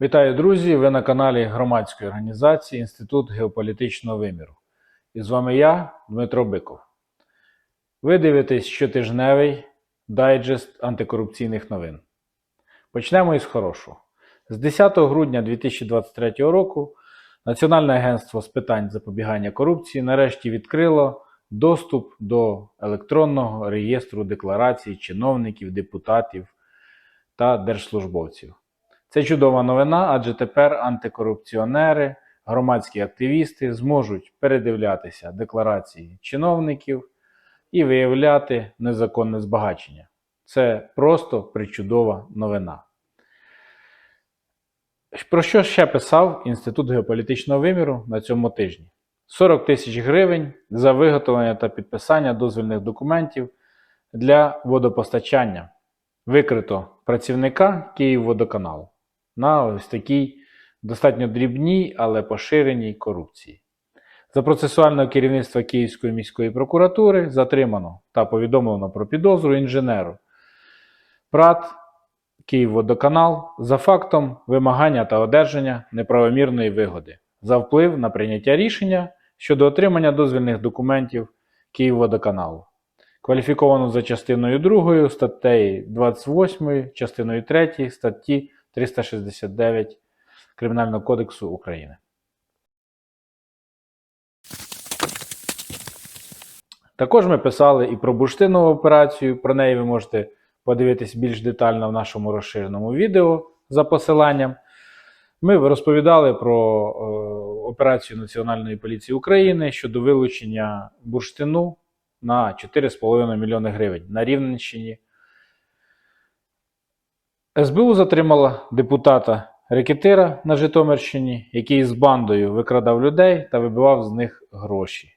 Вітаю, друзі! Ви на каналі громадської організації Інститут геополітичного виміру. І з вами я, Дмитро Биков. Ви дивитесь щотижневий дайджест антикорупційних новин. Почнемо із хорошого. З 10 грудня 2023 року Національне агентство з питань запобігання корупції нарешті відкрило доступ до електронного реєстру декларацій чиновників, депутатів та держслужбовців. Це чудова новина, адже тепер антикорупціонери, громадські активісти зможуть передивлятися декларації чиновників і виявляти незаконне збагачення. Це просто причудова новина. Про що ще писав Інститут геополітичного виміру на цьому тижні? 40 тисяч гривень за виготовлення та підписання дозвільних документів для водопостачання. Викрито працівника Київводоканалу на ось такій достатньо дрібній, але поширеній корупції. За процесуального керівництва Київської міської прокуратури затримано та повідомлено про підозру інженеру ПРАТ Київводоканал за фактом вимагання та одержання неправомірної вигоди за вплив на прийняття рішення щодо отримання дозвільних документів Київводоканалу. Кваліфіковано за частиною 2 статтею 28, частиною 3 статті 369 Кримінального кодексу України. Також ми писали і про бурштинову операцію. Про неї ви можете подивитись більш детально в нашому розширеному відео за посиланням. Ми розповідали про е, операцію Національної поліції України щодо вилучення бурштину на 4,5 мільйони гривень на Рівненщині. СБУ затримала депутата Рекетира на Житомирщині, який з бандою викрадав людей та вибивав з них гроші.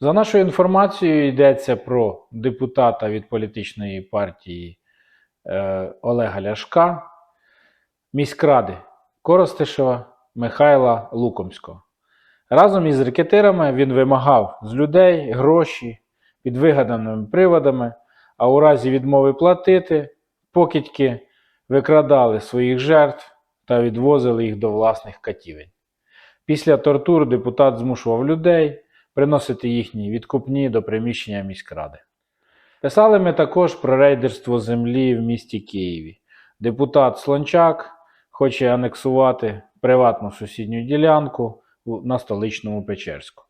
За нашою інформацією, йдеться про депутата від політичної партії е, Олега Ляшка, міськради Коростишева Михайла Лукомського. Разом із рекетирами він вимагав з людей гроші під вигаданими приводами, а у разі відмови платити, покидьки викрадали своїх жертв та відвозили їх до власних катівень. Після тортур депутат змушував людей приносити їхні відкупні до приміщення міськради. Писали ми також про рейдерство землі в місті Києві. Депутат Слончак хоче анексувати приватну сусідню ділянку на столичному Печерську.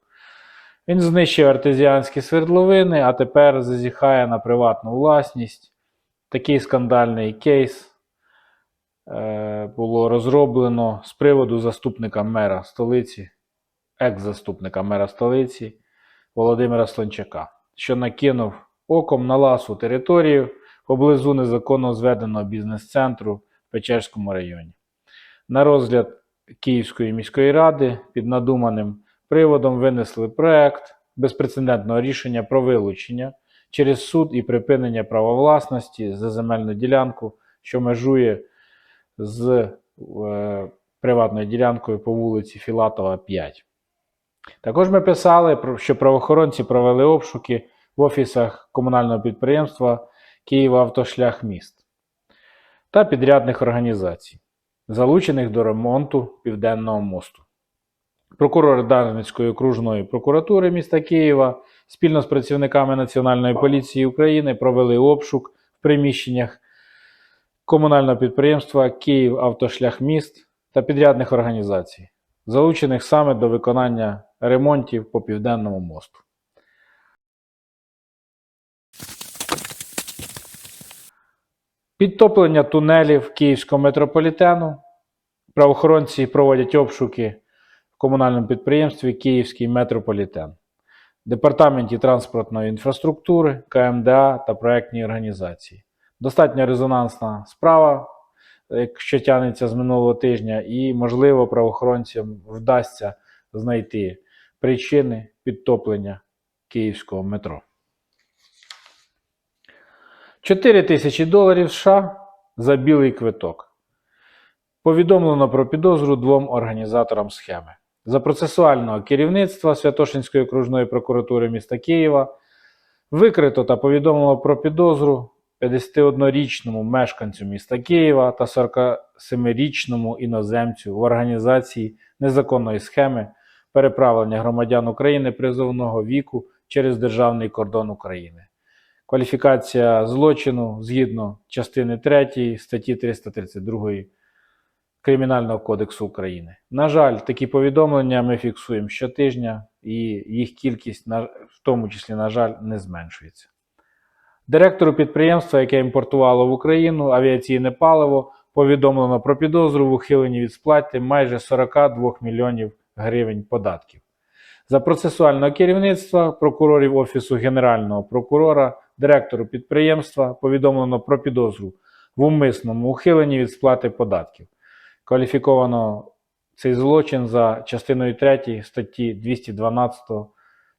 Він знищив артезіанські свердловини, а тепер зазіхає на приватну власність. Такий скандальний кейс було розроблено з приводу заступника мера столиці, екс-заступника мера столиці Володимира Слончака, що накинув оком на ласу територію поблизу незаконно зведеного бізнес-центру в Печерському районі. На розгляд Київської міської ради під надуманим приводом винесли проект безпрецедентного рішення про вилучення через суд і припинення права власності за земельну ділянку, що межує з е, приватною ділянкою по вулиці Філатова, 5. Також ми писали, що правоохоронці провели обшуки в офісах комунального підприємства Києва Автошлях міст та підрядних організацій, залучених до ремонту Південного мосту. Прокурор Дарницької окружної прокуратури міста Києва спільно з працівниками Національної поліції України провели обшук в приміщеннях комунального підприємства Київ Автошлях міст та підрядних організацій, залучених саме до виконання ремонтів по Південному мосту. Підтоплення тунелів Київського метрополітену. Правоохоронці проводять обшуки в комунальному підприємстві Київський метрополітен, Департаменті транспортної інфраструктури, КМДА та проектній організації. Достатньо резонансна справа, якщо тягнеться з минулого тижня, і, можливо, правоохоронцям вдасться знайти причини підтоплення київського метро. 4 тисячі доларів США за білий квиток. Повідомлено про підозру двом організаторам схеми. За процесуального керівництва Святошинської окружної прокуратури міста Києва викрито та повідомлено про підозру 51-річному мешканцю міста Києва та 47-річному іноземцю в організації незаконної схеми переправлення громадян України призовного віку через державний кордон України. Кваліфікація злочину згідно частини 3 статті 332 Кримінального кодексу України. На жаль, такі повідомлення ми фіксуємо щотижня, і їх кількість, в тому числі, на жаль, не зменшується. Директору підприємства, яке імпортувало в Україну авіаційне паливо, повідомлено про підозру в ухиленні від сплати майже 42 мільйонів гривень податків. За процесуального керівництва прокурорів Офісу Генерального прокурора, директору підприємства повідомлено про підозру в умисному ухиленні від сплати податків. Кваліфіковано цей злочин за частиною 3 статті 212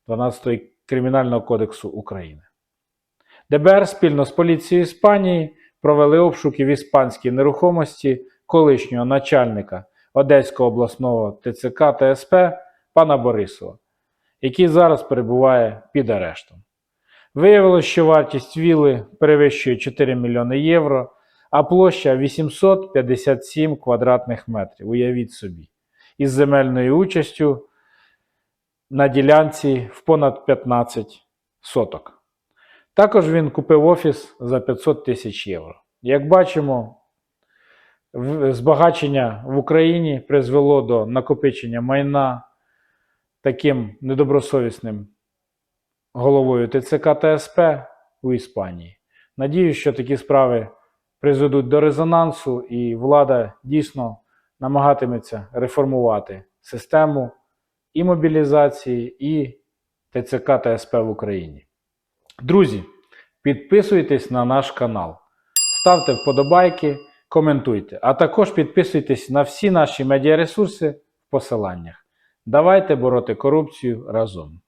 12 Кримінального кодексу України. ДБР спільно з поліцією Іспанії провели обшуки в іспанській нерухомості колишнього начальника Одеського обласного ТЦК та СП пана Борисова, який зараз перебуває під арештом. Виявилось, що вартість вілли перевищує 4 мільйони євро, а площа 857 квадратних метрів. Уявіть собі, із земельною участю на ділянці в понад 15 соток. Також він купив офіс за 500 тисяч євро. Як бачимо, збагачення в Україні призвело до накопичення майна таким недобросовісним головою ТЦК та СП у Іспанії. Надіюсь, що такі справи призведуть до резонансу, і влада дійсно намагатиметься реформувати систему і мобілізації, і ТЦК та СП в Україні. Друзі, підписуйтесь на наш канал, ставте вподобайки, коментуйте, а також підписуйтесь на всі наші медіаресурси в посиланнях. Давайте бороти корупцію разом.